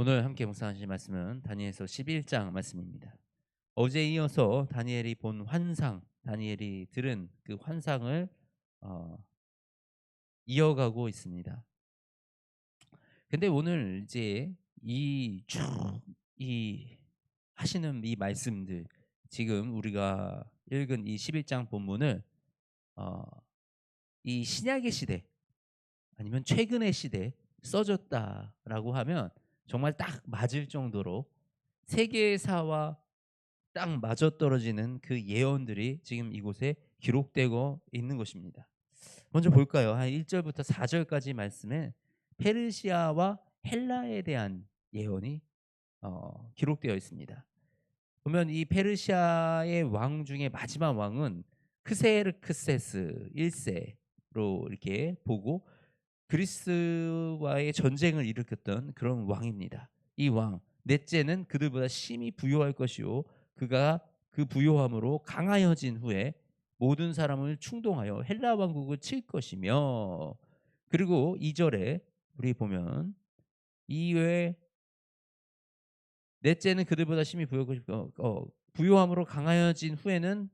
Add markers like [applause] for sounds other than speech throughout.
오늘 함께 묵상하실 말씀은 다니엘서 11장 말씀입니다. 어제 이어서 다니엘이 본 환상, 다니엘이 들은 그 환상을 어, 이어가고 있습니다. 근데 오늘 이제 이 쭉이 하시는 이 말씀들 지금 우리가 읽은 이 11장 본문을 어, 이 신약의 시대 아니면 최근의 시대 써졌다라고 하면 정말 딱 맞을 정도로 세계사와 딱 맞아떨어지는 그 예언들이 지금 이곳에 기록되고 있는 것입니다. 먼저 볼까요? 한 1절부터 4절까지 말씀에 페르시아와 헬라에 대한 예언이 어, 기록되어 있습니다. 보면 이 페르시아의 왕 중에 마지막 왕은 크세르크세스 1세로 이렇게 보고 그리스와의 전쟁을 일으켰던 그런 왕입니다. 이 왕, 넷째는 그들보다 심히 부요할 것이요. 그가 그 부요함으로 강하여진 후에 모든 사람을 충동하여 헬라 왕국을 칠 것이며 그리고 2절에 우리 보면 이외 넷째는 그들보다 심히 것이고 어, 부요함으로 강하여진 후에는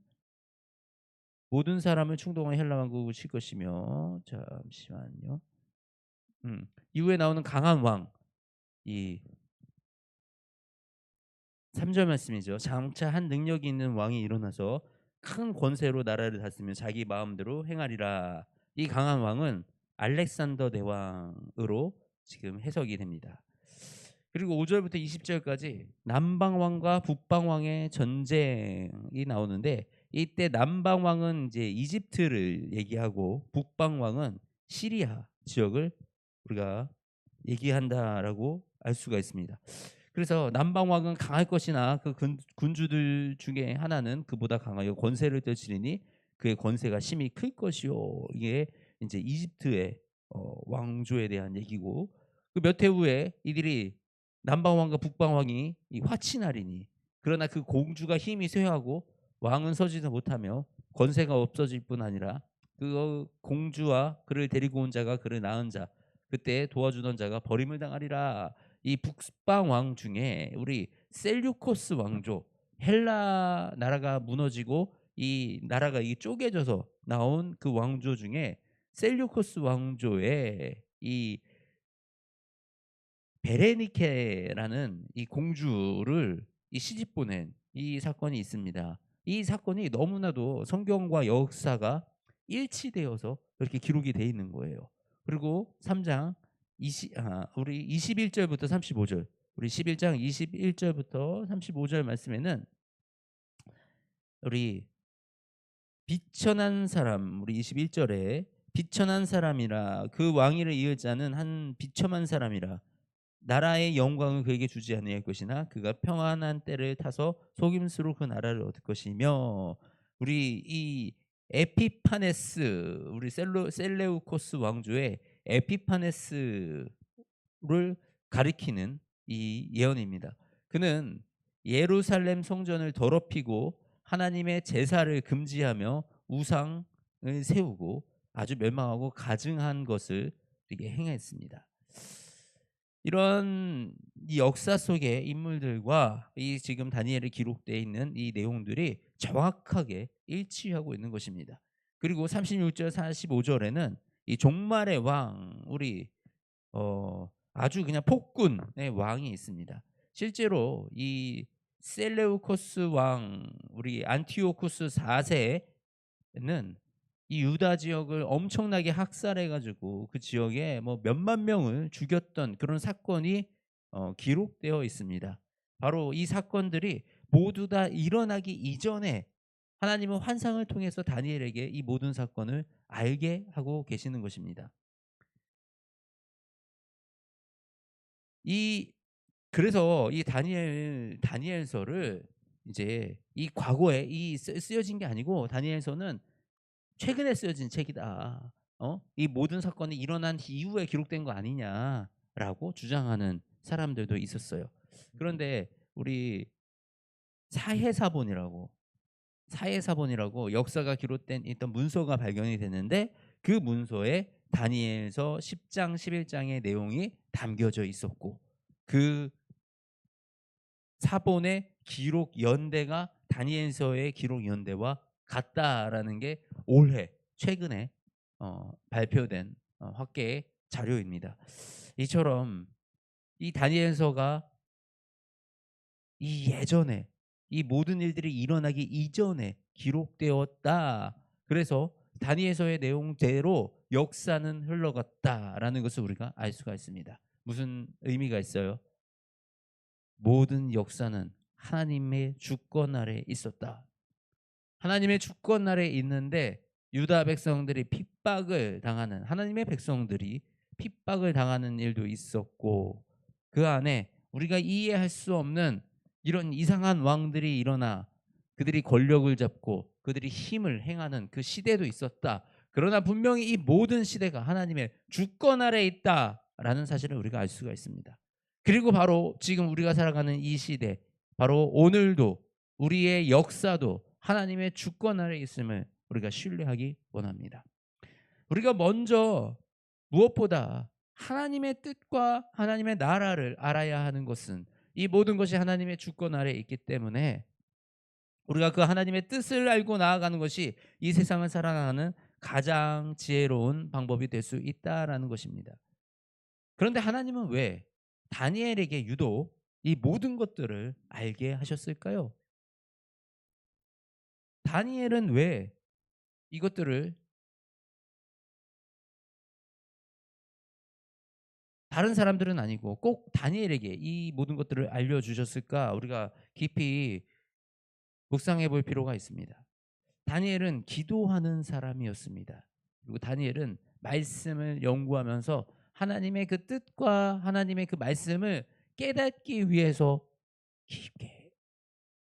모든 사람을 충동하여 헬라 왕국을 칠 것이며 잠시만요. 음, 이후에 나오는 강한 왕, 이 3절 말씀이죠. 장차 한 능력이 있는 왕이 일어나서 큰 권세로 나라를 다스리며 자기 마음대로 행하리라. 이 강한 왕은 알렉산더 대왕으로 지금 해석이 됩니다. 그리고 5절부터 20절까지 남방 왕과 북방 왕의 전쟁이 나오는데 이때 남방 왕은 이제 이집트를 얘기하고 북방 왕은 시리아 지역을 우리가 얘기한다라고 알 수가 있습니다. 그래서 남방왕은 강할 것이나 그 군, 주들 중에 하나는 그보다 강하여 권세를 떨치리니 그의 권세가 심히 클 것이요. 이게 이제 이집트의 어, 왕조에 대한 얘기고 그 몇 해 후에 이들이 남방왕과 북방왕이 화친하리니 그러나 그 공주가 힘이 쇠하고 왕은 서지도 못하며 권세가 없어질 뿐 아니라 그 공주와 그를 데리고 온 자가 그를 낳은 자 그때 도와주던 자가 버림을 당하리라. 이 북방 왕 중에 우리 셀류코스 왕조 헬라 나라가 무너지고 이 나라가 이 쪼개져서 나온 그 왕조 중에 셀류코스 왕조의 이 베레니케라는 이 공주를 이 시집 보낸 이 사건이 있습니다. 이 사건이 너무나도 성경과 역사가 일치되어서 그렇게 기록이 돼 있는 거예요. 그리고 3장 20, 아, 우리 21절부터 35절. 우리 11장 21절부터 35절 말씀에는 우리 비천한 사람 우리 21절에 비천한 사람이라 그 왕위를 이을 자는 한 비천한 사람이라. 나라의 영광을 그에게 주지 아니할 것이나 그가 평안한 때를 타서 속임수로 그 나라를 얻을 것이며 우리 이 에피파네스 우리 셀로, 셀레우코스 왕조의 에피파네스를 가리키는 이 예언입니다. 그는 예루살렘 성전을 더럽히고 하나님의 제사를 금지하며 우상을 세우고 아주 멸망하고 가증한 것을 이게 행했습니다. 이런 이 역사 속의 인물들과 이 지금 다니엘에 기록되어 있는 이 내용들이 정확하게 일치하고 있는 것입니다. 그리고 36절 45절에는 이 종말의 왕 우리 어 아주 그냥 폭군의 왕이 있습니다. 실제로 이 셀레우코스 왕 우리 안티오쿠스 4세는 이 유다 지역을 엄청나게 학살해 가지고 그 지역에 뭐 몇만 명을 죽였던 그런 사건이 어, 기록되어 있습니다. 바로 이 사건들이 모두 다 일어나기 이전에 하나님은 환상을 통해서 다니엘에게 이 모든 사건을 알게 하고 계시는 것입니다. 이 그래서 이 다니엘 다니엘서를 이제 이 과거에 이 쓰여진 게 아니고 다니엘서는 최근에 쓰여진 책이다. 어? 이 모든 사건이 일어난 이후에 기록된 거 아니냐라고 주장하는 사람들도 있었어요. 그런데 우리 사해사본이라고 사해사본이라고 역사가 기록된 있던 문서가 발견이 됐는데 그 문서에 다니엘서 10장 11장의 내용이 담겨져 있었고 그 사본의 기록 연대가 다니엘서의 기록 연대와 같다라는 게 올해 최근에 어, 발표된 어, 학계의 자료입니다. 이처럼 이 다니엘서가 이 예전에 이 모든 일들이 일어나기 이전에 기록되었다. 그래서 다니엘서의 내용대로 역사는 흘러갔다라는 것을 우리가 알 수가 있습니다. 무슨 의미가 있어요? 모든 역사는 하나님의 주권 아래 있었다. 하나님의 주권 아래 있는데 유다 백성들이 핍박을 당하는 하나님의 백성들이 핍박을 당하는 일도 있었고 그 안에 우리가 이해할 수 없는 이런 이상한 왕들이 일어나 그들이 권력을 잡고 그들이 힘을 행하는 그 시대도 있었다. 그러나 분명히 이 모든 시대가 하나님의 주권 아래 있다라는 사실을 우리가 알 수가 있습니다. 그리고 바로 지금 우리가 살아가는 이 시대, 바로 오늘도 우리의 역사도 하나님의 주권 아래 있음을 우리가 신뢰하기 원합니다. 우리가 먼저 무엇보다 하나님의 뜻과 하나님의 나라를 알아야 하는 것은 이 모든 것이 하나님의 주권 아래 있기 때문에 우리가 그 하나님의 뜻을 알고 나아가는 것이 이 세상을 살아가는 가장 지혜로운 방법이 될 수 있다라는 것입니다. 그런데 하나님은 왜 다니엘에게 유독 이 모든 것들을 알게 하셨을까요? 다니엘은 왜 이것들을 다른 사람들은 아니고 꼭 다니엘에게 이 모든 것들을 알려주셨을까? 우리가 깊이 묵상해 볼 필요가 있습니다. 다니엘은 기도하는 사람이었습니다. 그리고 다니엘은 말씀을 연구하면서 하나님의 그 뜻과 하나님의 그 말씀을 깨닫기 위해서 깊게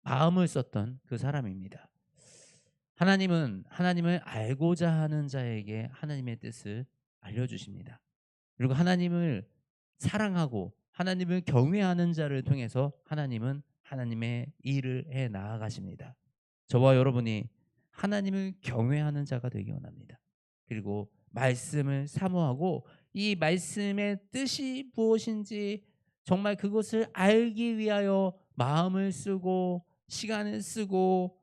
마음을 썼던 그 사람입니다. 하나님은 하나님을 알고자 하는 자에게 하나님의 뜻을 알려주십니다. 그리고 하나님을 사랑하고 하나님을 경외하는 자를 통해서 하나님은 하나님의 일을 해 나아가십니다. 저와 여러분이 하나님을 경외하는 자가 되기 원합니다. 그리고 말씀을 사모하고 이 말씀의 뜻이 무엇인지 정말 그것을 알기 위하여 마음을 쓰고 시간을 쓰고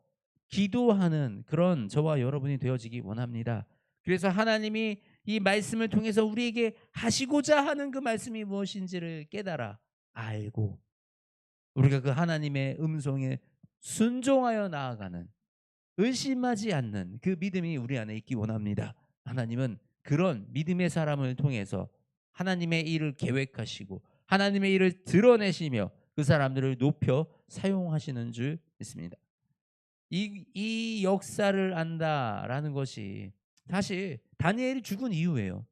기도하는 그런 저와 여러분이 되어지기 원합니다. 그래서 하나님이 이 말씀을 통해서 우리에게 하시고자 하는 그 말씀이 무엇인지를 깨달아 알고 우리가 그 하나님의 음성에 순종하여 나아가는 의심하지 않는 그 믿음이 우리 안에 있기 원합니다. 하나님은 그런 믿음의 사람을 통해서 하나님의 일을 계획하시고 하나님의 일을 드러내시며 그 사람들을 높여 사용하시는 줄 믿습니다. 이, 이 역사를 안다라는 것이 사실 다니엘이 죽은 이유예요.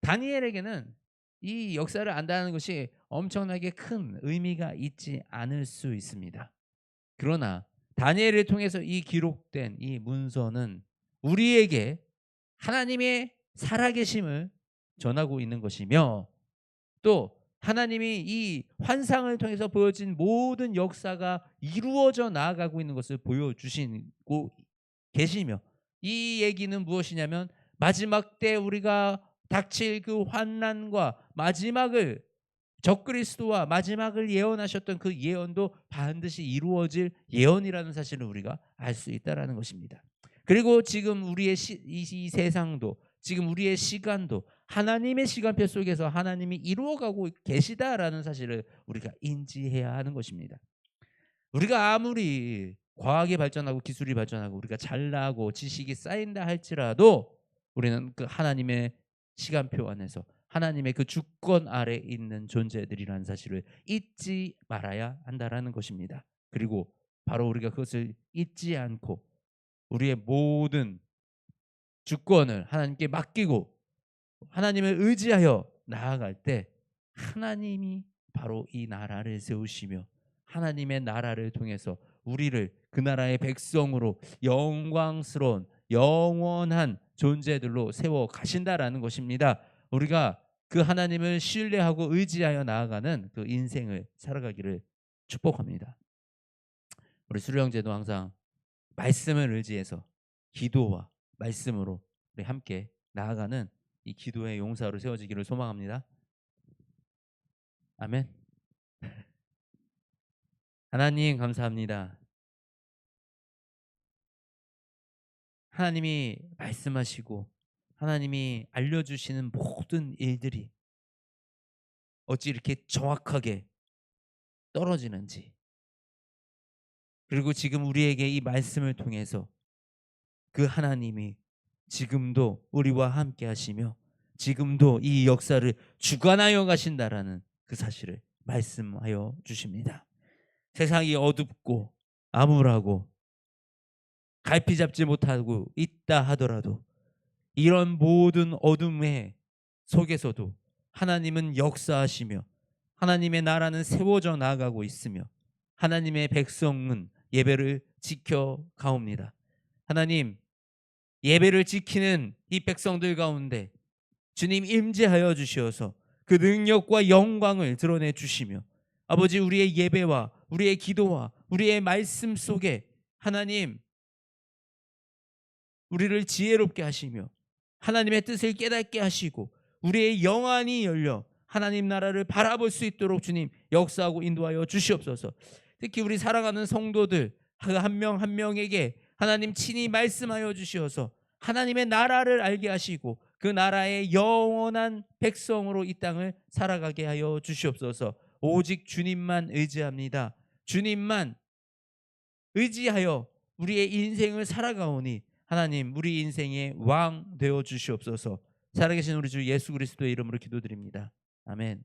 다니엘에게는 이 역사를 안다는 것이 엄청나게 큰 의미가 있지 않을 수 있습니다. 그러나 다니엘을 통해서 이 기록된 이 문서는 우리에게 하나님의 살아계심을 전하고 있는 것이며 또 하나님이 이 환상을 통해서 보여진 모든 역사가 이루어져 나아가고 있는 것을 보여주시고 계시며 이 얘기는 무엇이냐면 마지막 때 우리가 닥칠 그 환난과 마지막을 적그리스도와 마지막을 예언하셨던 그 예언도 반드시 이루어질 예언이라는 사실을 우리가 알 수 있다라는 것입니다. 그리고 지금 우리의 시, 이, 이 세상도 지금 우리의 시간도 하나님의 시간표 속에서 하나님이 이루어가고 계시다라는 사실을 우리가 인지해야 하는 것입니다. 우리가 아무리 과학이 발전하고 기술이 발전하고 우리가 잘나고 지식이 쌓인다 할지라도 우리는 그 하나님의 시간표 안에서 하나님의 그 주권 아래 있는 존재들이라는 사실을 잊지 말아야 한다라는 것입니다. 그리고 바로 우리가 그것을 잊지 않고 우리의 모든 주권을 하나님께 맡기고 하나님을 의지하여 나아갈 때 하나님이 바로 이 나라를 세우시며 하나님의 나라를 통해서 우리를 그 나라의 백성으로 영광스러운 영원한 존재들로 세워 가신다라는 것입니다. 우리가 그 하나님을 신뢰하고 의지하여 나아가는 그 인생을 살아가기를 축복합니다. 우리 수료 형제도 항상 말씀을 의지해서 기도와 말씀으로 우리 함께 나아가는 이 기도의 용사로 세워지기를 소망합니다. 아멘. [laughs] 하나님 감사합니다. 하나님이 말씀하시고 하나님이 알려주시는 모든 일들이 어찌 이렇게 정확하게 떨어지는지 그리고 지금 우리에게 이 말씀을 통해서 그 하나님이 지금도 우리와 함께 하시며 지금도 이 역사를 주관하여 가신다라는 그 사실을 말씀하여 주십니다. 세상이 어둡고 암울하고 갈피 잡지 못하고 있다 하더라도 이런 모든 어둠의 속에서도 하나님은 역사하시며 하나님의 나라는 세워져 나가고 있으며 하나님의 백성은 예배를 지켜 가옵니다. 하나님 예배를 지키는 이 백성들 가운데 주님 임재하여 주시어서 그 능력과 영광을 드러내 주시며 아버지 우리의 예배와 우리의 기도와 우리의 말씀 속에 하나님 우리를 지혜롭게 하시며 하나님의 뜻을 깨닫게 하시고 우리의 영안이 열려 하나님 나라를 바라볼 수 있도록 주님 역사하고 인도하여 주시옵소서. 특히 우리 사랑하는 성도들 한 명한 명에게 하나님 친히 말씀하여 주시어서 하나님의 나라를 알게 하시고 그 나라의 영원한 백성으로 이 땅을 살아가게 하여 주시옵소서. 오직 주님만 의지합니다. 주님만 의지하여 우리의 인생을 살아가오니 하나님 우리 인생의 왕 되어 주시옵소서. 살아계신 우리 주 예수 그리스도의 이름으로 기도드립니다. 아멘.